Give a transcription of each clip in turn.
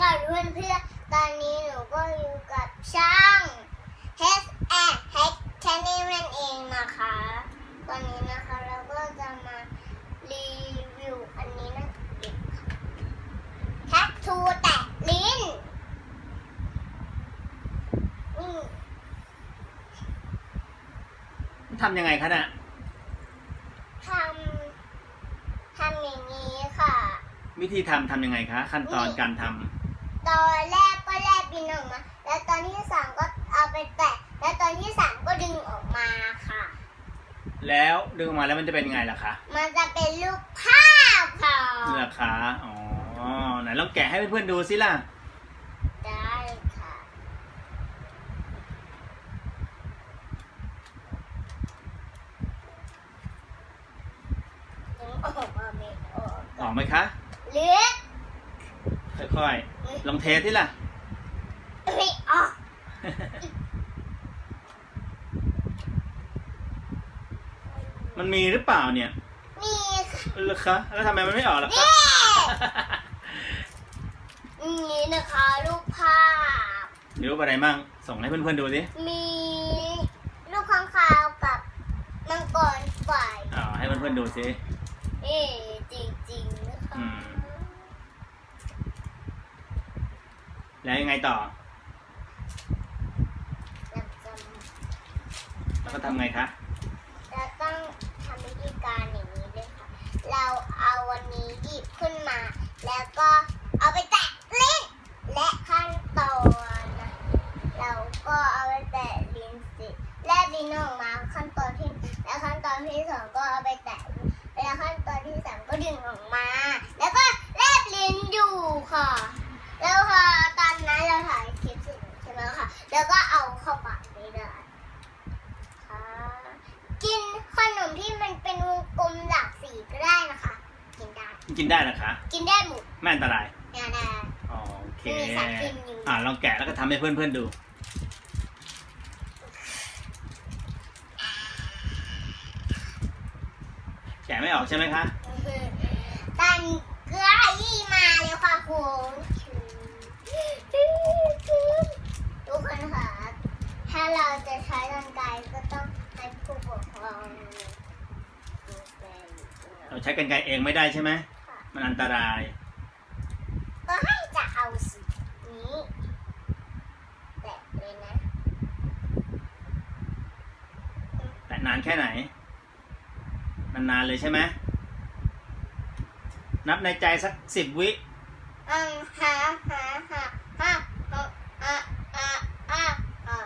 ค่ะเพื่อนเพื่อนๆตอนนี้หนูก็อยู่กับช่าง H and H Channel นั่นเองนะคะ ตอนนี้นะคะเราก็จะมารีวิวอันนี้นั่นเองค่ะแท็กทูแตะลิ้นอืมทำยังไงคะน่ะทำทำอย่างนี้ค่ะ วิธีทำทำยังไงคะ ขั้นตอนการทำ ตอนแรกก็แลบดินออกมา แล้วตอนที่สองก็เอาไปแตะ แล้วตอนที่สามก็ดึงออกมาค่ะ แล้วดึงออกมาแล้วมันจะเป็นยังไงล่ะคะมันจะเป็นรูปภาพค่ะนี่ล่ะคะอ๋อไหนลองแกะให้เพื่อนๆดูสิล่ะ ได้ค่ะ ดึงออกมาไม่ออกออกไหมคะ เลือด ค่อยๆ ลองเทสสิล่ะ ไม่ออกมันมีหรือเปล่าเนี่ยนี่ค่ะเหรอคะแล้วทำไมมันไม่ออกล่ะคะนี่นี่นะคะรูปภาพ มีรูปอะไรมั่งส่งให้เพื่อนๆดูสิมีลูกข้างคาวกับมังกรไฟอ๋อให้เพื่อนๆดูสิเอ๊จริงๆนะคะ อืม แล้วยังไงต่อ แล้วก็ทำไงคะเราต้องทำวิธีการอย่างนี้ด้วยค่ะ เราเอาวันนี้หยิบขึ้นมา แล้วก็เอาไปแตะลิ้นและขั้นตอนนะเราก็เอาไปแตะลิ้นสิแลบลิ้นออกมาขั้นตอนที่แล้วขั้นตอนที่สองก็เอาไปแตะแล้วขั้นตอนที่สามก็ดึงออกมา แล้วก็แลบลิ้นอยู่ค่ะ แล้วพอตอนนั้นเราถ่ายคลิปเสร็จใช่ไหมคะแล้วก็เอาเข้าปากได้เลยค่ะกินขนมที่มันเป็นวงกลมหลากสีก็ได้นะคะ กินได้กินได้เหรอคะกินได้หมดไม่อันตรายเนี่ยนะอ๋อโอเคไม่มีสารพิษอยู่อ่าลองแกะแล้วก็ทำให้เพื่อนๆดูแกะไม่ออกใช่ไหมคะตันเกลือยี่มาเลยค่ะคุณทุกคนค่ะถ้าเราจะใช้ร่างกายก็ต้องให้ผู้ปกครองดูแลอยู่เราใช้กันไกรเองไม่ได้ใช่ไหมค่ะ มันอันตราย ก็ให้จะเอาสีนี้แตะเลยนะ แต่นานแค่ไหนนานๆเลยใช่ไหม นับในใจสักสิบวิอืมหาหาหาหาอะอะอะอะอะ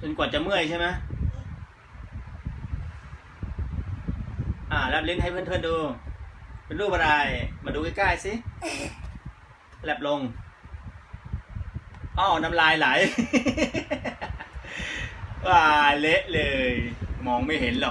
จนกว่าจะเมื่อยใช่ไหมอ่า แล้วลิ้นให้เพื่อนๆดู เป็นรูปอะไร มาดูใกล้ๆสิแลบลงอ้าวน้ำลายไหลว่าเละเลย มองไม่เห็นหรอก